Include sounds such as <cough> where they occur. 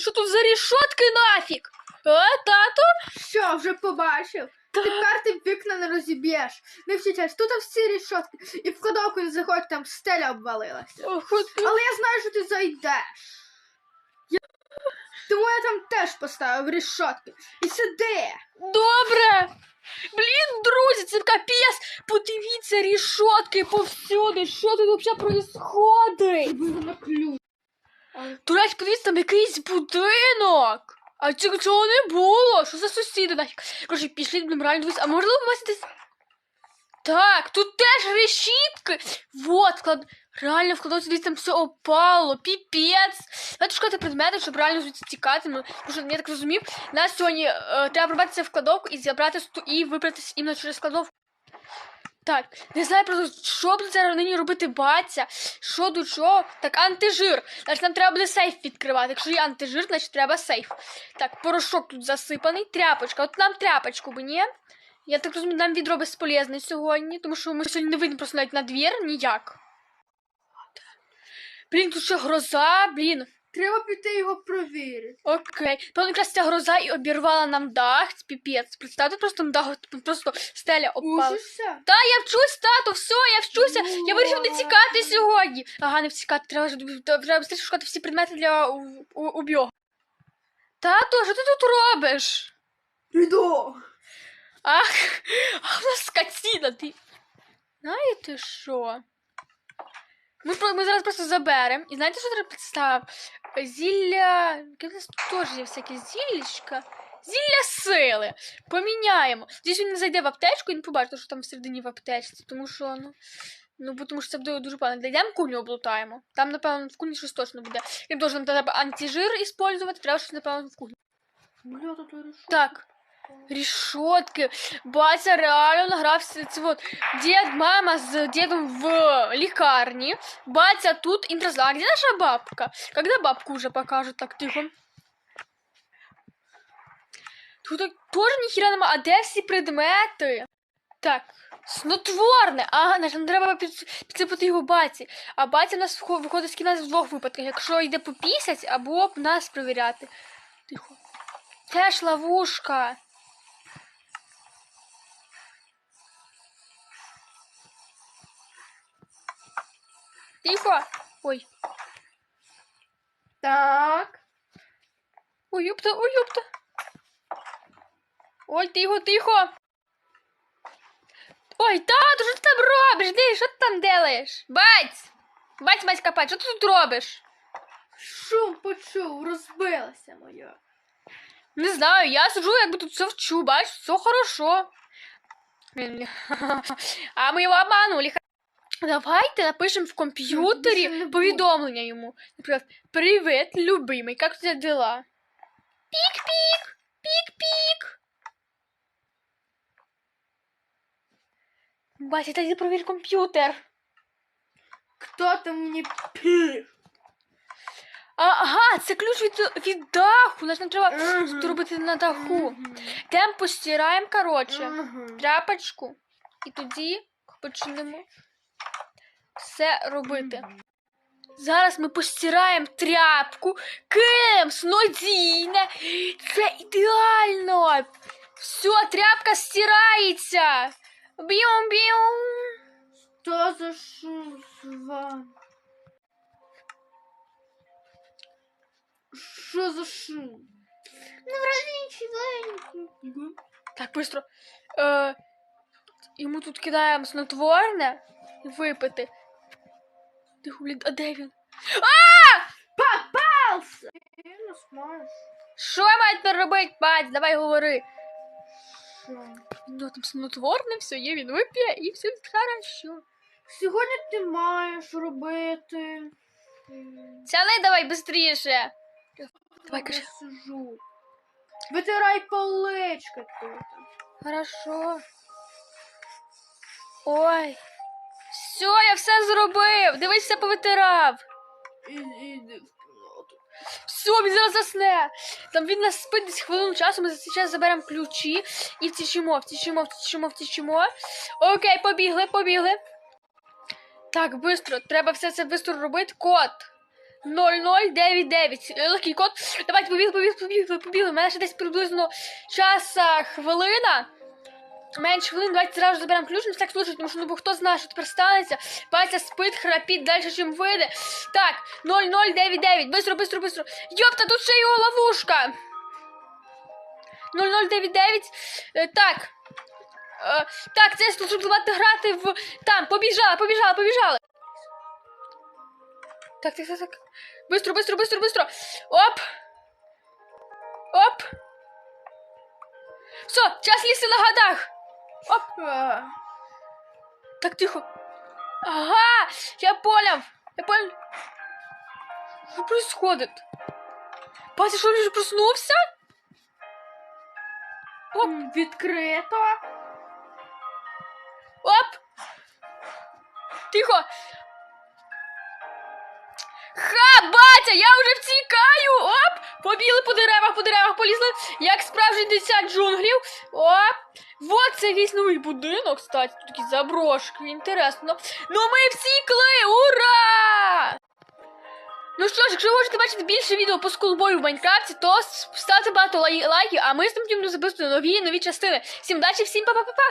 що тут за рішотки нафіг? А, тато? Що, вже побачив? Тепер ти вікна не розіб'єш. Не вчитесь, тут всі рішотки. І в кладовку не заходь, там стеля обвалилася. Ох, от- Але я знаю, що ти зайдеш. Я... Тому я там теж поставив рішотки. І сиди. Добре. Блін, друзі, це капець. Подивіться, рішотки повсюди. Що тут взагалі происходить? Буду на ключ. До речі, подивіться, там якийсь будинок. А цього цього не було. Що за сусіди нафіг? Короче, пішли, будемо реально дивитися. А можливо, у вас десь. Так, тут теж решітки. Вот, вклад... Реально вкладовці десь там все опало, піпець. Давайте шукати предмети, щоб реально звідси тікати. Ну, тому що я так розумів, нас сьогодні е, треба пробратися в кладовку і зібрати сту- і вибратися іменно через кладовку. Так, не знаю просто, що буде зараз нині робити батя, що до чого. Так, антижир. Значить, нам треба буде сейф відкривати. Якщо є антижир, значить треба сейф. Так, порошок тут засипаний, тряпочка. От нам тряпочку би, ні? Я так розумію, нам відро безполезне сьогодні, тому що ми сьогодні не вийдемо просто навіть на двір ніяк. Блін, тут ще гроза, блін. Треба піти його провірити. Окей. Певно, якраз ця гроза і обірвала нам дах. Це Піпець. Представте, просто на дах просто стеля опала. Ужишся? Та я вчусь, тато, все, я вчуся. Я вирішив не тікати сьогодні. Ага, не втікати, треба ж треба швидше шукати всі предмети для у- у-. Тато, що ти тут робиш? Іду. Ах, <laughs> ах, у нас скотина, ти. Знаєте що? Ми, ми зараз просто заберемо. І знаєте, що треба представити? Зілля. Яке в нас теж є всяке зіллячка. Зілля сили. Поміняємо. Здесь він не зайде в аптечку і не побачить, що там всередині в аптечці. Тому що, ну. Ну, бо тому що це буде дуже погано. Дійдемо куню облутаємо. Там, напевно, в куні щось точно буде. Того, нам треба антижир іспользувати, треба щось, напевно, в куні. Бля, тут рішотки. Так. Рішотки. Батя реально награвся. Це от мама з дідом в лікарні. Батя тут інтрознак. Де наша бабка? Когда бабку уже покажут? Так, тихо. Тут теж ніхіра нема. А де всі предмети? Так. Снотворне! Ага, нам треба під- підсипати його баті. А батя в нас виходить з кінець в двох випадках. Якщо йде попісять, або нас перевіряти. Тихо. Теж ловушка. Тихо. Ой. Так. Ой, ёпта, ой, ёпта. Ой, тихо, тихо. Ой, тату, що ти там робиш? Де, що ти там делаєш? Бать! Бать, бать, капать, що ти тут робиш? Шум почув, розбилася моя. Не знаю, я сижу, якби тут все вчу, бач, все хорошо. А ми його обманули. Давайте напишемо в комп'ютері повідомлення йому. Наприклад, привіт, любимий, як у тебе дела? Пік-пік, пік-пік. Бася, та провір комп'ютер. Хто там мені пів? Ага, це ключ від, від даху. Нас нам треба Мгм. тут робити на даху. Мгм. Йдемо постираємо, коротше. Тряпочку, і тоді почнемо все робити. Зараз ми постираємо тряпку, кем снодійне. Це ідеально. Все, тряпка стирається. Б'юм-б'юм. Що за шум з вами? Що за шум? Ну, вроде нічого. Так, быстро. Е, йому тут кидаємо снотворне випити. Тихо, блін, а де він? Попався! Я. Що я тепер робити, бать? Давай говори. Ну, там снотворне все є, він вип'є і все хорошо. Сьогодні ти маєш робити. М, Сяли давай быстріше. Давай, я кажи. сижу. Витирай полички тут. Хорошо. Ой. Все, я все зробив. Дивись, все повитирав. Все, він зараз засне. Там він нас спить десь хвилину часу, ми за цей час заберемо ключі і втічимо, втічимо, втічимо, втічимо. Окей, побігли, побігли. Так, бистро, треба все це бистро робити. Кот. 0099. Е, Легкий код. Давайте побігли, побігли, побігли, побігли. У мене ще десь приблизно часа хвилина. Менше хвилин, давайте зразу заберемо ключ, на всяк случай, тому що ну, бо хто знає, що тепер станеться. Пася спить, храпіть далі, чим вийде. Так, 0099. Бистро, бистро, бистро. Йопта, тут ще його ловушка. 0099. Е, так. Е, так, це щоб давати грати в. Там, побіжали, побіжали, побіжали. Так, так, так, так. Бистро, бистро, бистро, бистро. Оп. Оп. Все, час лізти на гадах. Оп. А, Так, тихо. Ага, я понял. Я понял. Что происходит? Пася, что, уже проснулся? Оп, Відкрито. оп. Тихо. Ха, батя, я вже втікаю! Оп! Побігли по деревах, по деревах полізли, як справжній дитя джунглів. Оп! Вот це якийсь новий будинок, кстати, тут такі заброшки, інтересно. Ну ми втікли! Ура! Ну що ж, якщо ви хочете бачити більше відео по скулбою в Майнкрафті, то ставте багато лай- лайків, а ми з тим будемо записувати нові нові частини. Всім удачі, всім па-па-па-па!